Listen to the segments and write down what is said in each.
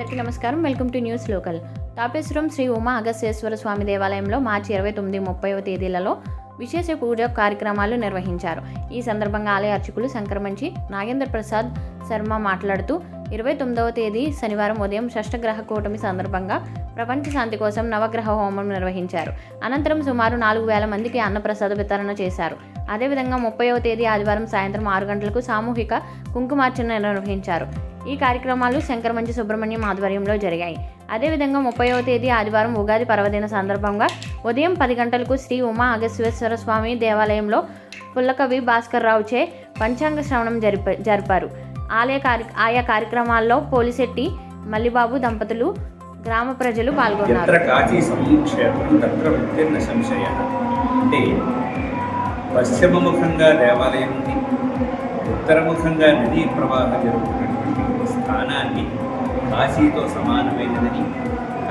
నమస్కారం. Welcome to news local. Tapeswaram Sri Uma Agastyeswara Swamy దేవాలయంలో మార్చి ఇరవై తొమ్మిది ముప్పైవ తేదీలలో విశేష పూజ కార్యక్రమాలు నిర్వహించారు. ఈ సందర్భంగా ఆలయ అర్చకులు సంక్రమించి నాగేంద్ర ప్రసాద్ శర్మ మాట్లాడుతూ ఇరవై తొమ్మిదవ తేదీ శనివారం ఉదయం షష్టగ్రహ కూటమి సందర్భంగా ప్రపంచ శాంతి కోసం నవగ్రహ హోమం నిర్వహించారు. అనంతరం సుమారు నాలుగు వేల మందికి అన్నప్రసాద వితరణ చేశారు. అదేవిధంగా ముప్పైవ తేదీ ఆదివారం సాయంత్రం ఆరు గంటలకు సామూహిక కుంకుమార్చన నిర్వహించారు. ఈ కార్యక్రమాలు శంకరమంచి సుబ్రహ్మణ్యం ఆధ్వర్యంలో జరిగాయి. అదేవిధంగా ముప్పైవ తేదీ ఆదివారం ఉగాది పర్వదిన సందర్భంగా ఉదయం పది గంటలకు శ్రీ ఉమా అగస్వేశ్వర స్వామి దేవాలయంలో పుల్లకవి భాస్కర్ రావుచే పంచాంగ శ్రవణం జరిప జరిపారు. ఆలయ కార్య ఆయా కార్యక్రమాల్లో పోలిశెట్టి మల్లిబాబు దంపతులు గ్రామ ప్రజలు పాల్గొన్నారు. పశ్చిమముఖంగా దేవాలయం ఉంది ఉత్తరముఖంగా నదీ ప్రవాహం జరుగుతుంది. స్థానాన్ని కాశీతో సమానమైనదని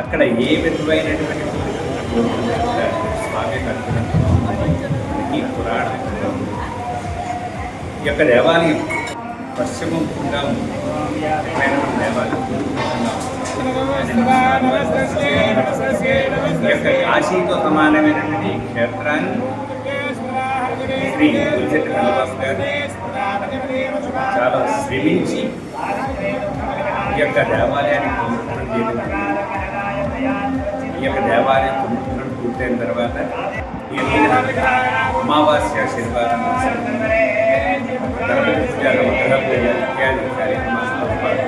అక్కడ ఏ విధమైనటువంటి స్వామి కనుగొనడం మనకి పురాణం ఉంది. ఈ యొక్క దేవాలయం పశ్చిమంగా ఉంది దేవాలయం ఈ యొక్క కాశీతో సమానమైనటువంటి క్షేత్రాన్ని శ్రీ పులిశెట్టి గారు చాలా శ్రమించి యొక్క దేవాలయాన్ని పునరుద్ధరణ చేయడం జరిగింది. ఈ యొక్క దేవాలయం పునరుద్ధరణ పూర్తయిన తర్వాత ఈ రోజున అమావాస్య శనివారం గణపతి పూజ నవగ్రహ పూజ ఇత్యాది కార్యక్రమాలతో పాటు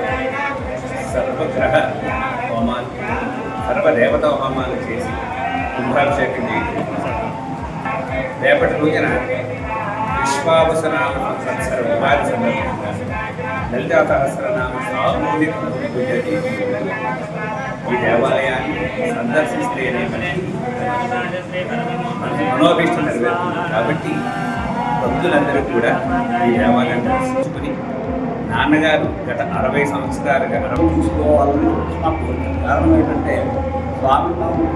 సర్వగ్రహ హోమాలు సర్వదేవతా హోమాలు చేసి కుంభాభిషేకం చేసి రేపటి రోజున విశ్వావసనామ సంవత్సర ఉగాది సందర్భంగా లలితా సహస్రనామ సామూహిక పూజ ఈ దేవాలయాన్ని సందర్శిస్తేనే మనకి మనోభీష్టం నెరవేరుతుంది కాబట్టి భక్తులందరూ కూడా ఈ దేవాలయాన్ని దర్శించుకొని నాన్నగారు గత అరవై సంవత్సరాలుగా అరవై చూసుకోవాలని నాకు కోరిక. కారణం ఏంటంటే స్వామి తాము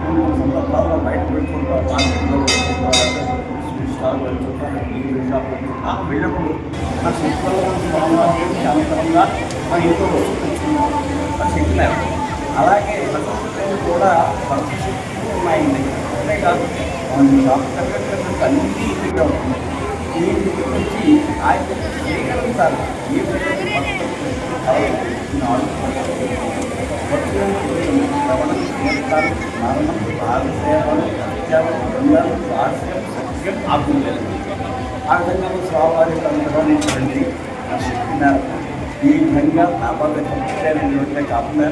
సందర్భాల్లో బయట పెట్టుకుంటాం స్వీట్ స్టాల్ టీవీ షాప్ పెట్టుకుంటాం వెళ్ళినప్పుడు నా శుక్రవారం మా ఇంట్లో అలాగే ప్రకృతిలో కూడా భక్తి ఉన్నాయండి అంతే కాదు షాప్ తగ్గట్టు అన్నీ ఇంటిగా ఉంటుంది ఈ ఆయన చేయగలుగుతారు ఏ నాలుగు శ్రవణం కీర్తనం మరణం భాగసేవనం సత్యం బృందం హాస్యం సత్యం ఆకుండలు ఆ విధంగా స్వామివారి అనుగ్రహించండి ఆ శక్తి మేరకు ఈ విధంగా నాబాగా కంప్లీట్ కాకుండా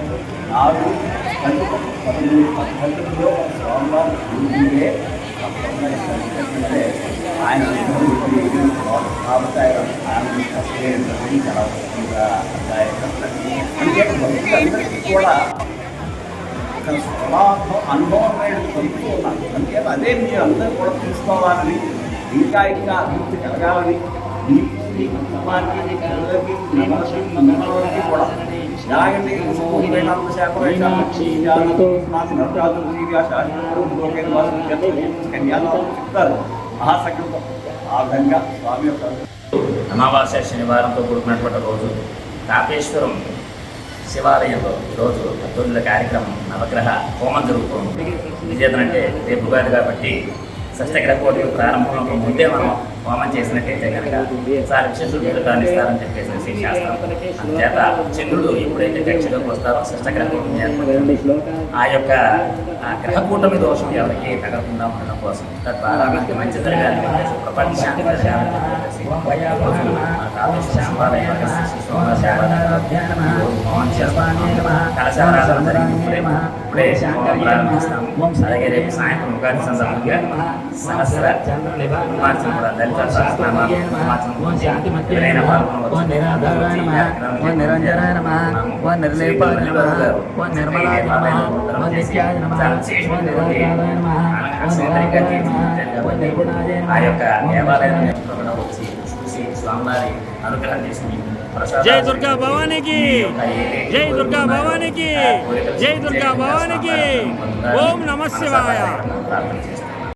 నాలుగు పన్నెండు పదమూడు పద్ధతుల్లో స్వామివారి ఉంటుందే అంటే ఆయన అనుగ్రహం కాబట్టి ఆయన ఆయన కష్టం చాలా వస్తుందా కూడా ఒక స్వభావం అనుభవం అనేది పొందుతూ ఉన్నాను అందుకే అదే మీరు అందరూ కూడా తీసుకోవాలని ఇంకా ఇంకా అభివృద్ధి కలగాలని మీకు మీ కుటుంబానికి మీ పిల్లలకి మీ మనసుకి కూడా ఎలాగంటే చెప్తారు ఆ ఆ విధంగా స్వామి యొక్క అమావాస్య శనివారంతో కూడుకున్నటువంటి రోజు. తాపేశ్వరం శివాలయంలో ఈరోజు తొమ్మిది కార్యక్రమం నవగ్రహ హోమం జరుగుతుంది విజేతనంటే రేపు కాదు కాబట్టి షష్టగ్రహ కోటి ప్రారంభంలో ముందే మనం హోమం చేసినట్టయితే కనుక చాలా విశేష ఫలితాన్ని ఇస్తారని చెప్పేసి శాస్త్రం అందుచేత చంద్రుడు ఎప్పుడైతే కక్షలోకి వస్తారో షష్టగ్రహ కూటమి ఏర్పడుతుంది ఆ యొక్క ఆ గ్రహ కూటమి దోషం ఎవరికి తగలకుండా ఉండడం కోసం తద్వారా మనకి మంచి జరగాలని చెప్పేసి హోమం చేస్తాము. కలశారాధన జరిగింది. ఇప్పుడే ప్రారంభిస్తాము అలాగే రేపు సాయంత్రం ఉగాది సందర్భంగా సహస్ర మార్చం కూడా లలిత సహస్రనామాలు ఎవరైనా పాల్గొనవచ్చు. నిరంజనాయ నమ. ఓ నిర్లేపాయ నమ. ఓ నిర్మలాయ నమ. ఓ నిత్యాయ నమ. ఓ నిరాకారాయ నమ. ఓ నిర్గుణాయ నమ. ఆ యొక్క ఎప్పుడైనా వచ్చి స్వామివారి అనుగ్రహం తీసుకుని ప్రసాదాలు జై దుర్గా భవానికి ఈ యొక్క ఏదైతే జై దుర్గా కోరుకున్నారో భవానికి ఆ కోరికలు జై దుర్గా తీర్చేందుకు భవానికి స్వామివారిని పొందాలని ఓం నమః శివాయ మనసారా ప్రార్థన చేస్తున్నాను.